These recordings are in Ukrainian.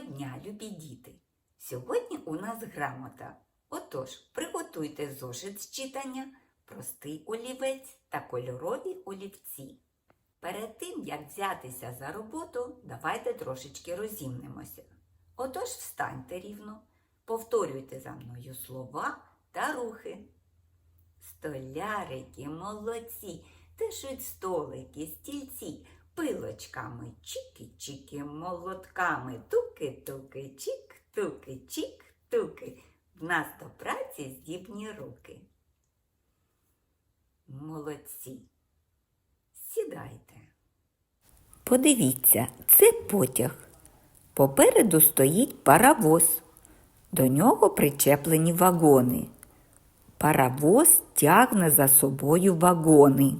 Дня, любі діти! Сьогодні у нас грамота. Отож, приготуйте зошит з читання, простий олівець та кольорові олівці. Перед тим, як взятися за роботу, давайте трошечки розімнемося. Отож, встаньте рівно, повторюйте за мною слова та рухи. Столярики, молодці, тишуть столики, стільці, пилочками, чики-чики, молотками, туки-туки, чик-туки, чик-туки. В нас до праці здібні руки. Молодці. Сідайте. Подивіться, це потяг. Попереду стоїть паровоз. До нього причеплені вагони. Паровоз тягне за собою вагони.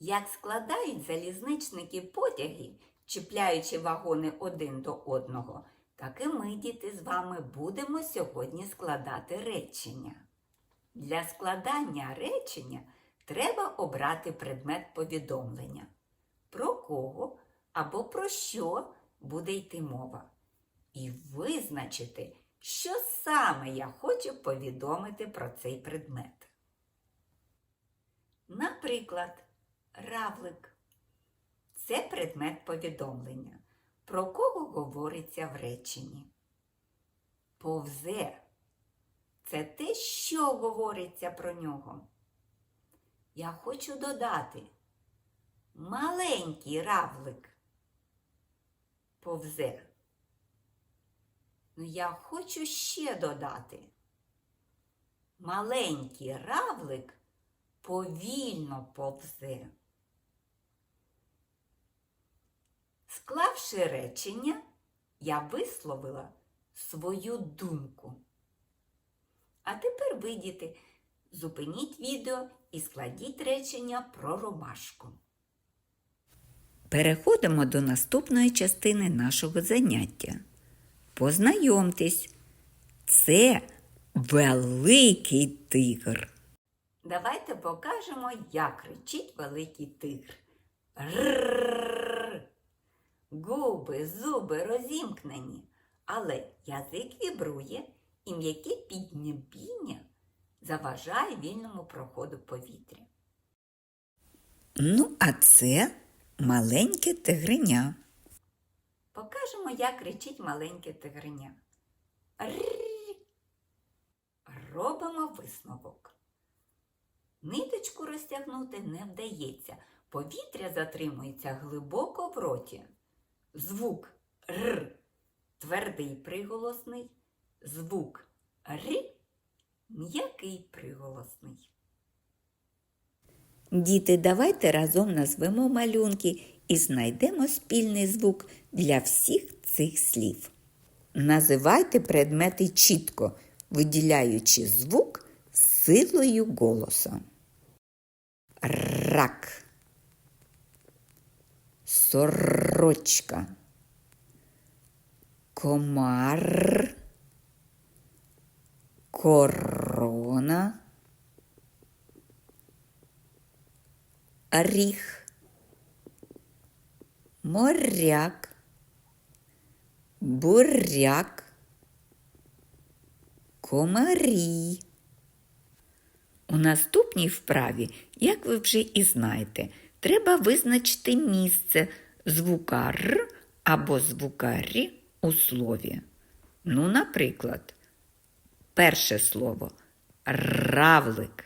Як складають залізничники потяги, чіпляючи вагони один до одного, так і ми, діти, з вами будемо сьогодні складати речення. Для складання речення треба обрати предмет повідомлення. Про кого або про що буде йти мова. І визначити, що саме я хочу повідомити про цей предмет. Наприклад, равлик це предмет повідомлення, про кого говориться в реченні. Повзе це те, що говориться про нього. Я хочу додати маленький равлик повзе. Ну, я хочу ще додати. Маленький равлик повільно повзе. Склавши речення, я висловила свою думку. А тепер ви, діти, зупиніть відео і складіть речення про ромашку. Переходимо до наступної частини нашого заняття. Познайомтесь, це великий тигр. Давайте покажемо, як кричить великий тигр. Ррррррр. Губи, зуби розімкнені, але язик вібрує і м'яке піднебіння заважає вільному проходу повітря. Ну, а це маленьке тигриня. Покажемо, як кричить маленьке тигриня. Рррррр. Робимо висновок. Ниточку розтягнути не вдається. Повітря затримується глибоко в роті. Звук Р твердий приголосний, звук Р м'який приголосний. Діти, давайте разом назвемо малюнки і знайдемо спільний звук для всіх цих слів. Називайте предмети чітко, виділяючи звук силою голоса. Рак. Сорочка. Комар. Корона. Оріх. Моряк. Буряк. Комарій. У наступній вправі, як ви вже і знаєте, треба визначити місце звука Р або звука Рі у слові. Ну, наприклад, перше слово равлик.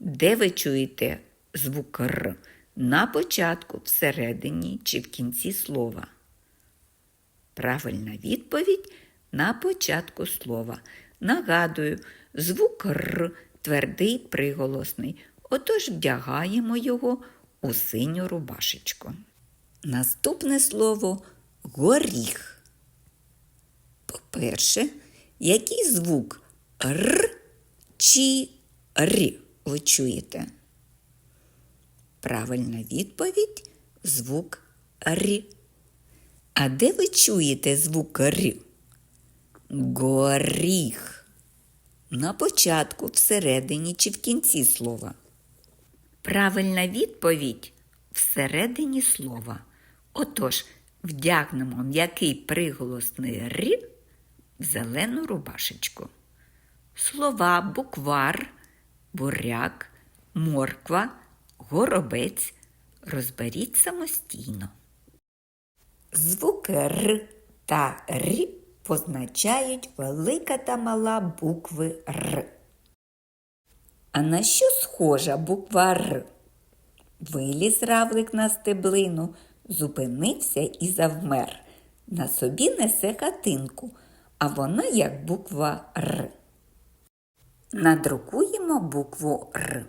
Де ви чуєте звук Р? На початку, всередині чи в кінці слова. Правильна відповідь на початку слова. Нагадую, звук Р твердий приголосний. Отож вдягаємо його у синю рубашечку. Наступне слово горіх. По-перше, який звук Р чи Р ви чуєте? Правильна відповідь звук Р. А де ви чуєте звук Р? Горіх. На початку, всередині чи в кінці слова. Правильна відповідь всередині слова. Отож, Вдягнемо м'який приголосний р в зелену рубашечку. Слова буквар, буряк, морква, горобець розберіть самостійно. Звуки Р та Р позначають велика та мала букви Р. А на що схожа буква Р? Виліз равлик на стеблину, зупинився і завмер. На собі несе хатинку, а вона як буква Р. Надрукуємо букву Р.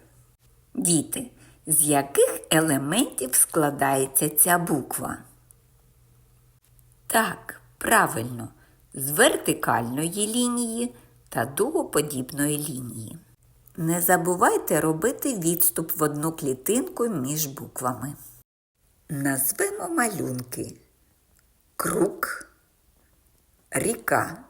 Діти, з яких елементів складається ця буква? Так, правильно, з вертикальної лінії та дугоподібної лінії. Не забувайте робити відступ в одну клітинку між буквами. Назвемо малюнки круг, ріка.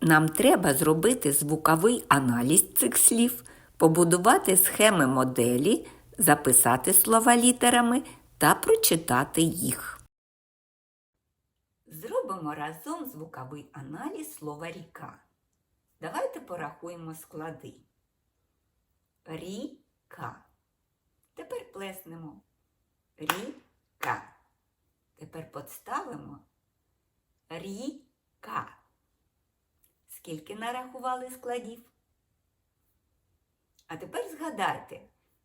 Нам треба зробити звуковий аналіз цих слів, побудувати схеми моделі, записати слова літерами та прочитати їх. Зробимо разом звуковий аналіз слова ріка. Давайте порахуємо склади. Ріка. Тепер плеснемо. Ріка. Тепер подставимо. Ріка. Скільки нарахували складів? А тепер згадайте,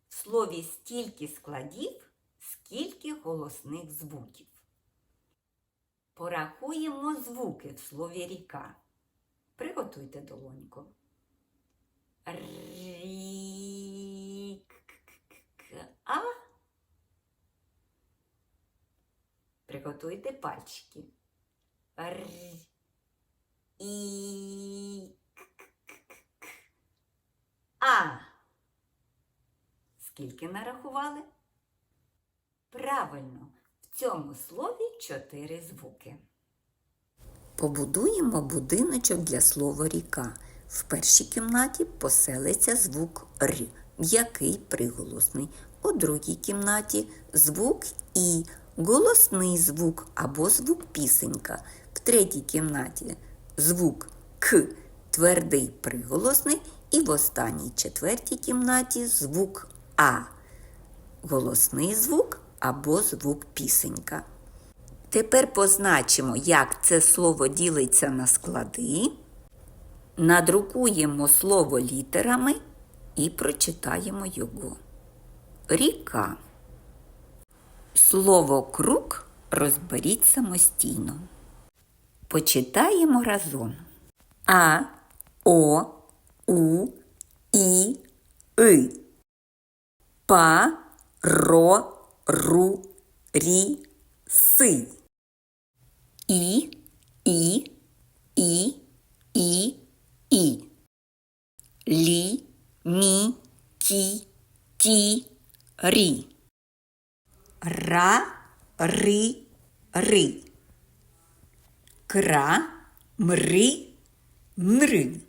в слові стільки складів, скільки голосних звуків. Порахуємо звуки в слові ріка. Приготуйте долоньку. Рік-а. Приготуйте пальчики. Р. І. А. Скільки нарахували? Правильно, в цьому слові чотири звуки. Побудуємо будиночок для слова ріка. В першій кімнаті поселиться звук Р, м'який приголосний. У другій кімнаті звук І, голосний звук або звук пісенька. В третій кімнаті звук К, твердий приголосний. І в останній четвертій кімнаті звук А, голосний звук або звук пісенька. Тепер позначимо, як це слово ділиться на склади. Надрукуємо слово літерами і прочитаємо його. Ріка. Слово круг розберіть самостійно. Почитаємо разом. А, О, У, І, И. Па, ро, ру, рі, си. І, і, і, і, і. Лі, мі, ті, ті, рі. Ра, ри, ри. Кра, мри, мри.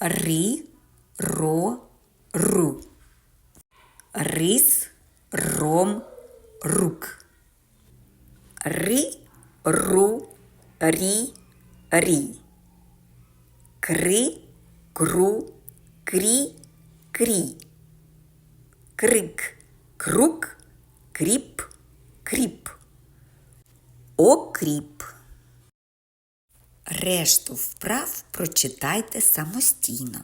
Ри, ро, ру. Рис, ром, рук. Ри, ру, рі, рі. Кри, кру, крі, крі. Крик, крук, кріп, кріп. Окріп. Решту вправ прочитайте самостійно.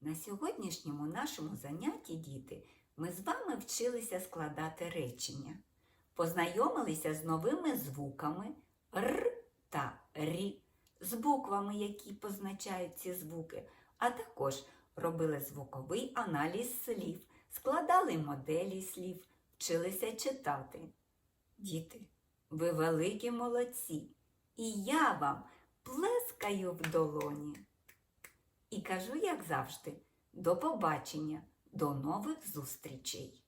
На сьогоднішньому нашому занятті, діти, ми з вами вчилися складати речення, познайомилися з новими звуками Р та Рі, з буквами, які позначають ці звуки, а також робили звуковий аналіз слів, складали моделі слів, вчилися читати. Діти, ви великі молодці, і я вам плескаю в долоні. І кажу, як завжди, до побачення, до нових зустрічей!